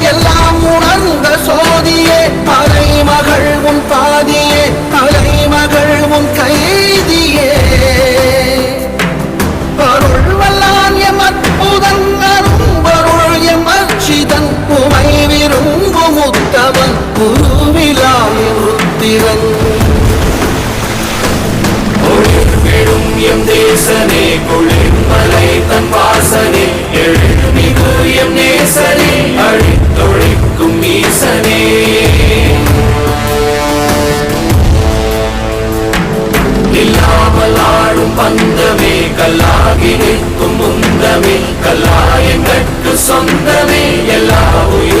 எல்லாம் உணர்ந்த சோதியே மகள் உன் பாதியே மகள் உன் கைதியே. அருள் வல்லான் எம் அற்புதன் அரும்பருள் எம் அர்ச்சிதன் உமை விரும்பு முத்தவன் குருவிலாய ருத்திரன். எம் தேசனே பந்தமே கல்லாகி நிற்கும் முந்தமே கல்லாயங்கட்கு சொந்தமே எல்லா உயிர்